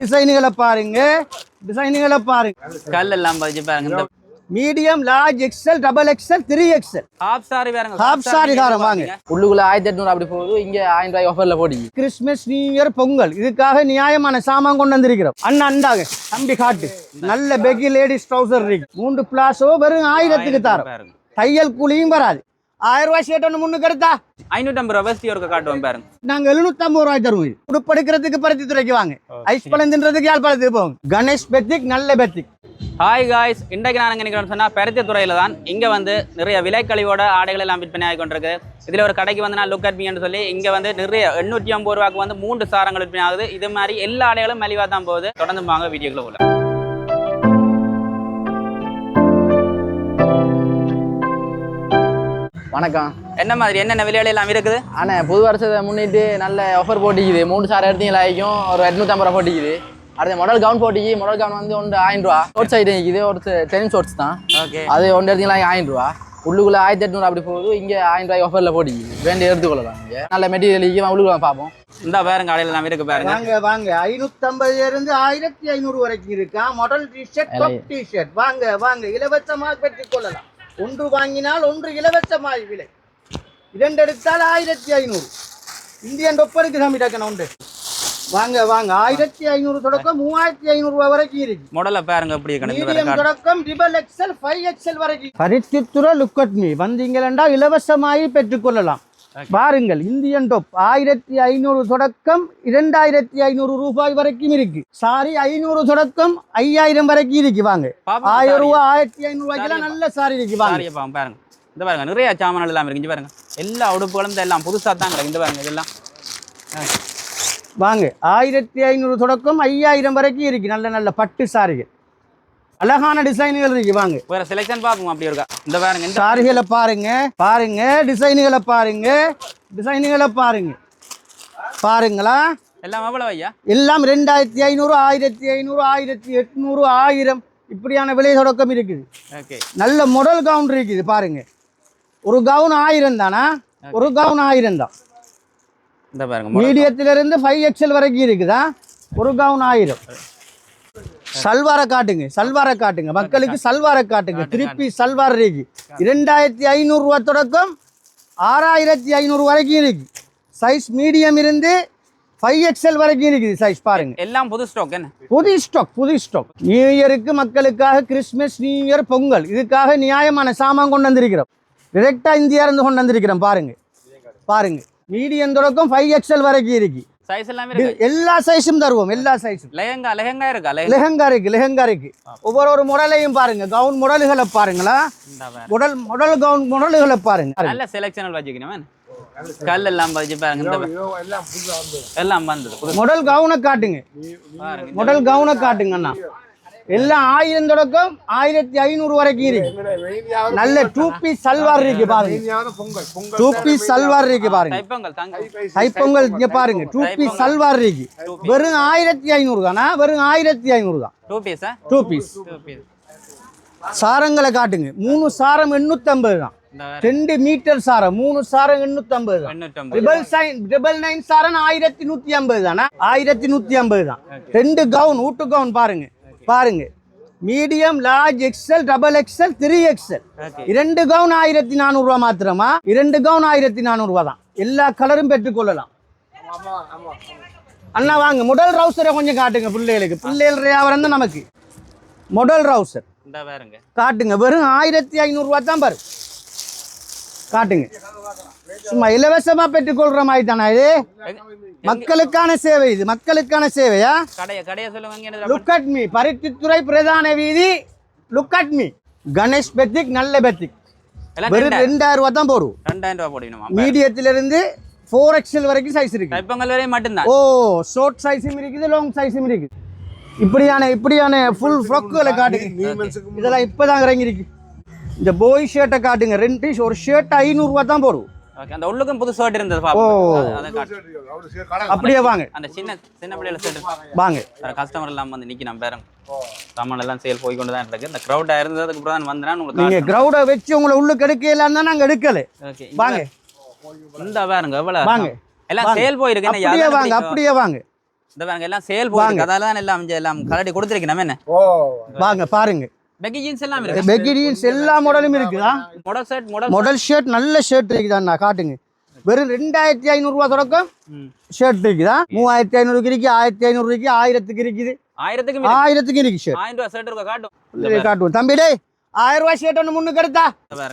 டிசைனுகளை பாருங்க. டிசைனுகளை பாருங்க. கல் எல்லாம் பாருங்க. Medium large XL double XL three XL half sari பாருங்க Half saree தாரம் வாங்க. உள்ளுக்குள்ள ஆயிரத்தி எட்நூறு அப்படி போகுது. இங்க ஆயிரம் ரூபாய் ஆஃபர்ல போடி கிறிஸ்மஸ் நியூ இயர் பொங்கல். இதுக்காக நியாயமான சாமான் கொண்டு வந்திருக்கிறோம். அண்ணா அண்டாங்க தம்பி காட்டு. நல்ல பெகி லேடிஸ் ட்ரௌசர் இருக்கு மூன்று பிளாஸோ வெறும் ஆயிரத்துக்கு தரோம். தையல் கூலியும் வராது. ஆயிரம் ரூபாய் ஷர்ட் ஒன்று முன்னுக்கு எடுத்தா? ஐநூற்றம்பது ஒருக்க காட்டுவோம் பாருங்க. நாங்க எழுநூத்தம்பது ரூபாய் தருவோம். உடுப்படுக்கிறதுக்கு பருத்தி துறைக்கு வாங்க. ஐஸ் யாழ்ப்பாணத்துக்கு கணேஷ் பெத்திக் நல்ல பெத்திக். ஹாய் காய்ஸ் இன்றைக்கு நான் எங்க நிற்கிறோம்னு சொன்னா பருத்தி துறையில தான். இங்க வந்து நிறைய விலைக்கழிவோட ஆடைகள் எல்லாம் விற்பனை ஆகி கொண்டிருக்கு. இதுல ஒரு கடைக்கு வந்து நான் லுக் அட் மீன்னு சொல்லி இங்க வந்து நிறைய எண்ணூற்றி ஐம்பது ரூபாய்க்கு வந்து மூன்று சாரங்கள் விற்பனை ஆகுது. இது மாதிரி எல்லா ஆடைகளும் மலிவா தான் போகுது. தொடர்ந்து வாங்க வீடியோக்குள்ள வணக்கம். என்ன மாதிரி? என்னென்ன விலைகள் எல்லாம் இருக்குது? ஆனா புது வருஷத்தை முன்னிட்டு நல்ல ஆஃபர் போட்டிக்குது. மூணு சார் எடுத்தீங்களா ஆகிக்கும் ஒரு எட்நூத்தம்பது ரூபா போட்டிக்குது. அடுத்த மாடல் கவுன் போட்டிக்கு மாடல் கவுன் வந்து ஒன்று ஆயிரம் ரூபா. ஷோர்ட் சைடு இருக்குது ஒரு டென் ஷோர்ட்ஸ் தான். ஓகே அது ஒன்று எடுத்தீங்களா ஆயிரம் ரூபா. உள்ளுக்குள்ள ஆயிரத்தி எட்நூறு அப்படி போகுது. இங்க ஆயிரம் ரூபாய் ஆஃபர்ல போட்டிக்குது வேண்டி எடுத்துக்கொள்ளலாம் இங்க. நல்ல மெட்டீரியல் உள்ளுக்குள்ள பார்ப்போம். இந்த பாருங்க ஆடைகள் எல்லாம் இருக்கு பாருங்க. வாங்க வாங்க. ஐநூத்தம்பதுல இருந்து ஆயிரத்தி ஐநூறு வரைக்கும் இருக்கா? மாடல் டிஷர்ட் டாப் டிஷர்ட் வாங்க வாங்க. இலவசமாக பெற்றுக் கொள்ளலாம். ஒன்று வாங்கினால் ஒன்று இலவசமாய் விலை. இரண்டு எடுத்தால் ஆயிரத்தி ஐநூறு. இந்தியன் டொப்பருக்கு சாமி டக்கன உண்டு. வாங்க வாங்க. ஆயிரத்தி ஐநூறு தொடக்கம் மூவாயிரத்தி ஐநூறு ரூபாய் வரைக்கும் இருக்கு. முதல்ல பாருங்க கிடந்து மீடியம் தொடக்கம் டிபல் எக்ஸல் ஃபைவ் எக்ஸல் வரைக்கும். பரிசுத்துற லுக்கட் மீ வந்தீங்களா இலவசமாய் பெற்றுக்கொள்ளலாம். பாருங்கள் இந்தியன் டொப் ஆயிரத்தி ஐநூறு தொடக்கம் இரண்டாயிரத்தி ஐநூறு ரூபாய் வரைக்கும் இருக்கு. சாரி ஐநூறு தொடக்கம் ஐயாயிரம் வரைக்கும் இருக்கு. வாங்க. ஆயிரம் ரூபாய் ஆயிரத்தி ஐநூறு ரூபாய்க்கெல்லாம் நல்ல சாரி இருக்கு. வாங்க. பாருங்க இந்த பாருங்க நிறைய சாமான்கள் எல்லாம் இருக்கு. பாருங்க. எல்லா உடுப்புகளும் எல்லாம் புதுசா தான் கிடக்கு. இந்த பாருங்க இதெல்லாம். வாங்க. ஆயிரத்தி ஐநூறு தொடக்கம் ஐயாயிரம் வரைக்கும் இருக்கு. நல்ல நல்ல பட்டு சாரிகள். அழகான டிசைன்கள் இருக்கு வாங்க. வேற செலெக்ஷன் பாப்போம் அப்படி இருக்கா? இந்த பாருங்க இந்த சாரிகளை பாருங்க பாருங்க டிசைனுகளை பாருங்க டிசைனுகளை பாருங்க. பாருங்களா? எல்லாம் எவ்வளவு ஐயா? எல்லாம் ரெண்டாயிரத்தி ஐநூறு ஆயிரத்தி ஐநூறு ஆயிரத்தி எட்நூறு ஆயிரம். இப்படியான விலை தொடக்கம் இருக்குது. ஓகே. நல்ல மாடல் கவுன் இருக்குது பாருங்க. ஒரு கவுன் ஆயிரம் தானா? ஒரு கவுன் ஆயிரம் தான். இந்த பாருங்க model. மீடியத்துல இருந்து ஃபைவ் எக்ஸல் வரைக்கும் இருக்குதா? ஒரு கவுன் ஆயிரம். சல்வாரை காட்டுங்க சல்வாரை காட்டுங்க. மக்களுக்கு சல்வாரை காட்டுங்க. திருப்பி சல்வார் இருக்கு. இரண்டாயிரத்தி ஐநூறு ரூபா தொடக்கம் ஆறாயிரத்தி ஐநூறு வரைக்கும் இருக்கு. சைஸ் மீடியம் இருந்து ஃபைவ் எக்ஸல் வரைக்கும் இருக்குது சைஸ் பாருங்க. எல்லாம் புது ஸ்டாக் என்ன? புது ஸ்டாக் புது ஸ்டாக் நியூ இயருக்கு மக்களுக்காக கிறிஸ்மஸ் நியூ இயர் பொங்கல். இதுக்காக நியாயமான சாமான் கொண்டு வந்திருக்கிறோம். டிரெக்டா இந்தியா இருந்து கொண்டு வந்திருக்கிறோம் பாருங்க. பாருங்க. மீடியம் தொடக்கம் ஃபைவ் எக்ஸல் வரைக்கும் இருக்கு. சைஸ் எல்லாமே இருக்கு எல்லா சைஸும் தருவோம் எல்லா சைஸும் லெஹங்கா லெஹங்கா இருக்கா லெஹங்கா இருக்கு லெஹங்கா இருக்கு ஒவ்வொரு ஒரு மாடலையும் பாருங்க கவுன் மாடல்களை பாருங்களா. மாடல் மாடல் கவுன் மாடல்களை பாருங்க நல்ல செலெக்ஷன் வச்சுக்கணும் கல் எல்லாம் பதிச்சு பாருங்க. எல்லாம் வந்தது மாடல் கவுனை காட்டுங்க பாருங்க மாடல் கவுனை காட்டுங்க அண்ணா எல்லாம் ஆயிரம் தொடக்கம் ஆயிரத்தி ஐநூறு வரைக்கும் இருக்கு நல்ல டூ பீஸ் சல்வார் இருக்கு பாருங்க. டூ பீஸ் சல்வார் இருக்கு பாருங்க. தைப்பொங்கல் இங்க பாருங்க. டூ பீஸ் சல்வார் இருக்கு. வெறும் ஆயிரத்தி ஐநூறு தானா? வெறும் ஆயிரத்தி ஐநூறு தான். டூ பீஸா டூ சாரங்களை காட்டுங்க. மூணு சாரம் எண்ணூத்தம்பது தான். ரெண்டு மீட்டர் சாரம். மூணு சாரம் எண்ணூத்தம்பது தான். ட்ரிபிள் சைன் ட்ரிபிள் நைன் சாரன் ஆயிரத்தி நூத்தி ஐம்பது தானா? ஆயிரத்தி நூத்தி ஐம்பது தான். ரெண்டு கவுன் ஊட்டு கவுன் பாருங்க. பாருங்க. Medium large XL double XL three XL okay இரண்டு கவுன் ஆயிரத்தி நானூறுரூவா மாத்திரமா? இரண்டு கவுன் ஆயிரத்தி நானூறுரூவா தான். எல்லா கலரும் பெற்றுக்கொள்ளலாம் அண்ணா வாங்க. முதல் ரவுசரை கொஞ்சம் காட்டுங்க பிள்ளைகளுக்கு. பிள்ளைகள் வியாபாரம் தான் நமக்கு. முதல் ரவுசர் காட்டுங்க. வெறும் ஆயிரத்தி ஐநூறுரூவா தான் பாரு. காட்டுங்க. சும்மா இலவசமா பெற்றுக்கொள்ற மாதிரி தானே இது? மக்களுக்கான சேவை இது மக்களுக்கான சேவையா? கடைய கடைய சொல்லுங்க இங்க என்னது? லுக் அட் மீ பருத்தித்துறை பிரதான வீதி look at me Ganesh batik நல்ல பெத்திக் வெறும் ரெண்டாயிரம் ரூபா தான் போடும். ரெண்டாயிரம் ரூபாய் போடணுமா? மீடியத்துல இருந்து ஃபோர் எக்ஸல் வரைக்கும் சைஸ் இருக்கு. தைப்பொங்கல் வரையும் மட்டும்தான்? ஓ ஷார்ட் சைஸும் இருக்குது லாங் சைஸும் இருக்குது. இப்படியான இப்படியான ஃபுல் ஃப்ராக்குகளை காட்டுங்க. இதெல்லாம் இப்போதான் இறங்கிருக்கு இந்த போய் ஷர்ட்டை காட்டுங்க. ரெண்டு ஒரு ஷர்ட் ஐநூறுரூவா தான் போடும். ஓகே அந்த உள்ளுக்கும் புது ஷர்ட் இருந்தது ஓ. அப்படியே வாங்க. அந்த சின்ன சின்ன பிள்ளைல ஷர்ட் வாங்க. கஸ்டமர் எல்லாம் வந்து நிக்கி நம்ம பேரம் சாமான் எல்லாம் சேல் போய் கொண்டு தான் இருக்கு. இந்த க்ரௌடா இருந்ததுக்கு அப்புறம் தான் வந்தேன் உங்களுக்கு நீங்க கிரௌடை வச்சு உங்களை உள்ளுக்கு எடுக்கலாம் தான் நாங்க எடுக்கல. ஓகே வாங்க. இந்த பாருங்க எவ்வளவு? வாங்க. எல்லாம். சேல் போயிருக்கு என்ன அப்படியே வாங்க. அப்படியே வாங்க. இந்த பாருங்க எல்லாம் சேல் போகுது அதால தான் எல்லாம் எல்லாம் கலட்டி கொடுத்துருக்கணும் என்ன? வாங்க பாருங்க. பெக்கி ஜீன்ஸ் எல்லாம் இருக்கு? பெகிடின்ஸ் எல்லா மாடலும் இருக்குதா? Model shirt model model shirt நல்ல ஷர்ட் இருக்குதாண்ணா காட்டுங்க. வெறும் ரெண்டாயிரத்தி ஐநூறுரூவா தொடக்கம். ஷர்ட் இருக்குதா? மூவாயிரத்தி ஐநூறுக்கு இருக்கு ஆயிரத்தி ஐநூறு இருக்கு ஆயிரத்துக்கு இருக்குது. ஆயிரத்துக்கு மீறி. ஆயிரத்துக்கு இருக்கு ஷர்ட் ஆயிரம் ரூபாய் ஷர்ட் இருக்க? காட்டும். காட்டுவோம். தம்பி டேய் ஆயிரம் ரூபாய் ஷர்ட் ஒன்று முன்னுக்கு எடுத்தா.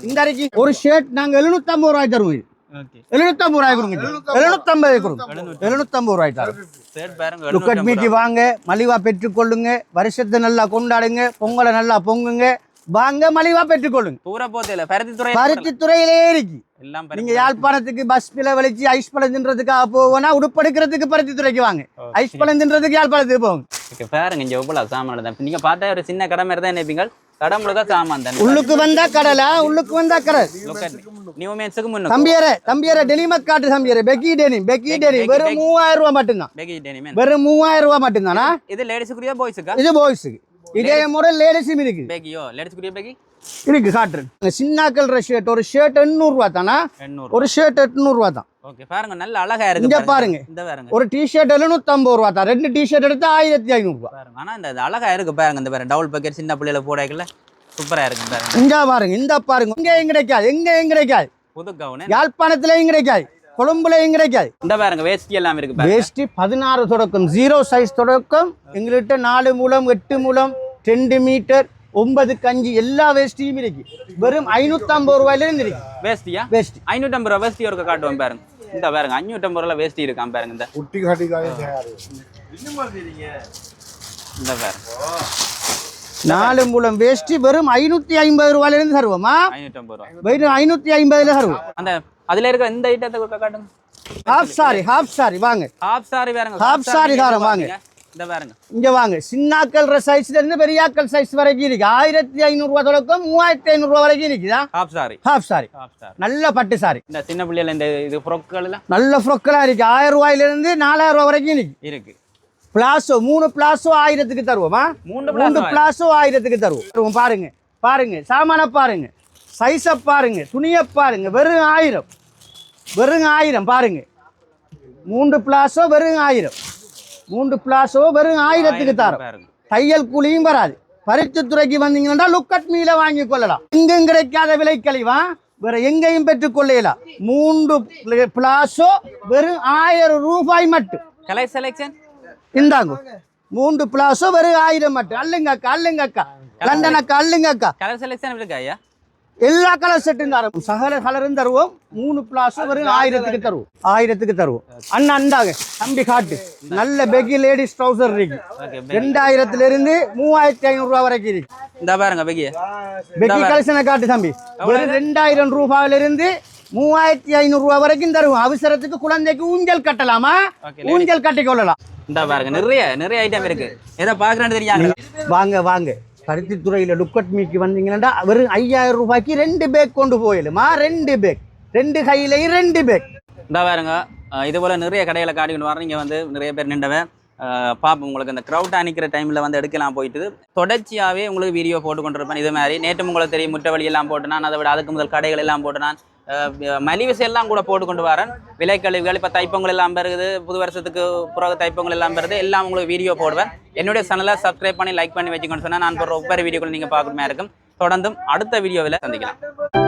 இந்த அரைக்கு ஒரு ஷர்ட் நாங்க எழுநூத்தம்பது ரூபாய் தருவோம். எழுநூத்தம்பது ரூபாய் கொடுங்க. எழுநூத்தம்பது. கொடுங்க. எழுநூத்தம்பது ரூபாய் தரும் ஷர்ட் பாருங்க லுக்கட் மீட்டி வாங்க. மலிவா பெற்றுக்கொள்ளுங்க. வருஷத்தை நல்லா கொண்டாடுங்க. பொங்கலை நல்லா பொங்குங்க. வாங்க மலிவா பெற்றுக்கொள்ளுங்க. பூரா போதில்ல பருத்தி துறை பருத்தி துறையிலே இருக்கு. நீங்க யாழ்ப்பாணத்துக்கு பஸ் பிள்ளை வலிச்சு ஐஸ் பழம் தின்றதுக்காக போவோம்னா உடுப்படுக்கிறதுக்கு பருத்தி துறைக்கு வாங்க ஐஸ் பழம் தின்றதுக்கு யாழ்ப்பாணத்துக்கு போங்க. ஓகே பாருங்க இங்க எவ்வளவு சாமான் தான் நீங்க பார்த்தா ஒரு சின்ன கடை மாதிரி தான் நினைப்பீங்க. கடை முழுக்க சாமான் தான் உள்ளுக்கு வந்தா கடலா உள்ளுக்கு வந்தா கடல் நியூ மேன்ஸுக்கு முன்னுக்கு தம்பியரே தம்பியரே டெலிமக் காட்டு தம்பியரே baggy denim baggy denim baggy, வெறும் பெக்கி. மூவாயிரம் ரூபாய் மட்டும்தான் பெக்கி வெறும் மூவாயிரம் ரூபாய் மட்டும்தானா இது லேடிஸுக்குரியா பாய்ஸுக்கா இது பாய்ஸுக்கு இதே முறை லேடிஸும் இருக்கு பேக்கியோ லேடிஸுக்குரிய பேக்கி இருக்கு காட்டுறேன் சின்னாக்கள் ஷர்ட் ஒரு ஷர்ட் எண்ணூறு ரூபா தானா ஒரு ஷர்ட் எட்நூறு ரூபா தான் ஓகே பாருங்க நல்ல அழகா இருக்கு இங்க பாருங்க. இந்த பாருங்க ஒரு டிஷர்ட் எழுநூத்தம்பது ரூபா தான். ரெண்டு டிஷர்ட் எடுத்தா ஆயிரத்தி ஐநூறு ரூபா. பாருங்க ஆனா இந்த அழகா இருக்கு பாருங்க இந்த பாருங்க. டபுள் பேக்கெட் சின்ன பிள்ளைல போடாக்கல சூப்பரா இருக்கு பாருங்க. இங்க பாருங்க இந்த பாருங்க. இங்கேயும் கிடைக்காது எங்கேயும் கிடைக்காது. புது கவுனு யாழ்ப்பாணத்துலயும் கிடைக்காது கொழும்புலயும் கிடைக்காது. இந்த பாருங்க வேஷ்டி எல்லாம் இருக்கு வேஷ்டி பதினாறு தொடக்கம் ஜீரோ சைஸ் தொடக்கம். எங்கள்கிட்ட நாலு மூலம் எட்டு மூலம் ரெண்டு மீட்டர் ஒன்பது கஞ்சி எல்லா வேஷ்டியும் இருக்கு. வெறும் ஐநூத்தம்பது ரூபாயில இருந்து இருக்கு. வேஷ்டியா வேஷ்டி ஐநூற்றம்பது ரூபா வேஷ்டி ஒரு காட்டுவோம் பாருங்க. இந்த பாருங்க அஞ்சூற்றம்பது ரூபா வேஷ்டி இருக்கான் பாருங்க இந்த குட்டி காட்டிக்காக இந்த பாருங்க. நாலு மூலம் வேஷ்டி வெறும் ஐநூத்தி ஐம்பது ரூபாயில இருந்து தருவோமா? ஐநூற்றம்பது ரூபா. வெறும் ஐநூத்தி ஐம்பதுல தருவோம். அந்த அதுல இருக்க இந்த ஐட்டத்தை காட்டுங்க. ஹாஃப் சாரி ஹாஃப் சாரி வாங்க. ஹாஃப் சாரி பாருங்க Half saree தாரம் வாங்க. இந்த பாருங்க. இங்க வாங்க. சின்னாக்கள் சைஸ்ல இருந்து பெரியாக்கள் சைஸ் வரைக்கும் இருக்கு. ஆயிரத்தி ஐநூறு ரூபா தொடக்கம் மூவாயிரத்தி ஐநூறு ரூபா வரைக்கும் இருக்குதா? ஹாஃப் சாரி ஹாஃப் சாரி நல்ல பட்டு சாரி இந்த சின்ன பிள்ளைல இந்த இது ஃப்ரொக்கள் நல்ல ஃப்ரொக்கெல்லாம் இருக்கு. ஆயிரம் ரூபாயில இருந்து நாலாயிரம் ரூபாய் வரைக்கும் இருக்கு. இருக்கு. பிளாசோ மூணு பிளாசோ ஆயிரத்துக்கு தருவோமா? மூன்று மூணு பிளாஸ் ஆயிரத்துக்கு தருவோம். தருவோம். பாருங்க. பாருங்க. சாமான பாருங்க. சைஸை பாருங்க. துணியை பாருங்க. வெறும் ஆயிரம். வெறும் ஆயிரம். பாருங்க. மூன்று பிளாஸோ வெறும் ஆயிரம். மூன்று பிளாஸோ வெறும் ஆயிரத்துக்கு தரோம். தையல் கூலியும் வராது. பருத்தி துறைக்கு வந்தீங்கன்னா லுக்கட் மீல வாங்கி கொள்ளலாம். எங்கும் கிடைக்காத விலை கழிவா? வேற எங்கேயும் பெற்றுக் கொள்ளலாம். மூன்று பிளாஸோ வெறும் ஆயிரம் ரூபாய் மட்டும். கலர் செலெக்ஷன் இந்தாங்க. மூன்று பிளாஸோ வெறும் ஆயிரம் மட்டும். அல்லுங்க அக்கா அல்லுங்க அக்கா லண்டன் அக்கா அல்லுங்க அக்கா கலர் செலெக்ஷன் இருக்கா ஐயா? எல்லா கலர் செட்டும் தரும் சகல கலரும் தருவோம். மூணு பிளாஸோ வெறும் ஆயிரத்துக்கு தருவோம். ஆயிரத்துக்கு தருவோம். அண்ணா அந்தாங்க தம்பி காட்டு. நல்ல பெகி லேடிஸ் ட்ரௌசர் இருக்கு ரெண்டாயிரத்துல இருந்து மூவாயிரத்தி ஐநூறு ரூபாய் வரைக்கும் இருக்கு. இந்த பாருங்க பெகிய பெக்கி கலெக்ஷனை காட்டு தம்பி. ரெண்டாயிரம் ரூபாயில இருந்து மூவாயிரத்தி ஐநூறு ரூபாய் வரைக்கும் தருவோம். அவசரத்துக்கு குழந்தைக்கு ஊஞ்சல் கட்டலாமா? ஊஞ்சல் கட்டி கொள்ளலாம். இந்த பாருங்க நிறைய நிறைய ஐட்டம் இருக்கு. எதை பாக்குறேன்னு தெரியாது? வாங்க வாங்க. பருத்தித்துறையில லுக்கட் மீக்கு வந்தீங்கன்னா வெறும் ஐயாயிரம் ரூபாய்க்கு ரெண்டு பேக் கொண்டு போயிடுமா ரெண்டு பேக் ரெண்டு கையிலையும் ரெண்டு பேக் இந்த பாருங்க இது போல நிறைய கடைகளை காட்டிக்கிட்டு வர இங்கே வந்து நிறைய பேர் நின்றவன். பார்ப்போம் உங்களுக்கு இந்த க்ரௌட் அணிக்கிற டைமில் வந்து எடுக்கலாம் போயிட்டு. தொடர்ச்சியாகவே உங்களுக்கு வீடியோ போட்டு கொண்டிருப்பேன் இது மாதிரி. நேற்று உங்களுக்கு தெரியும் முட்டை வழியெல்லாம் போட்டு நான் அதை விட அதுக்கு முதல் கடைகள் எல்லாம் போட்டு நான் மலிவிசை எல்லாம் கூட போட்டு கொண்டு வரேன். விலைக்கழிவுகள் இப்போ தைப்பொங்கல் எல்லாம் வருது புது வருஷத்துக்கு பிறகு தைப்பொங்கல் எல்லாம் வருது எல்லாம் உங்களுக்கு வீடியோ போடுவேன். என்னுடைய சேனலை சப்ஸ்கிரைப் பண்ணி லைக் பண்ணி வச்சுக்கோன்னு சொன்னால் நான் போடுற ஒவ்வொரு வீடியோக்கள் நீங்கள் பார்க்கணுமே இருக்கும். தொடர்ந்தும் அடுத்த வீடியோவில் சந்திக்கலாம்.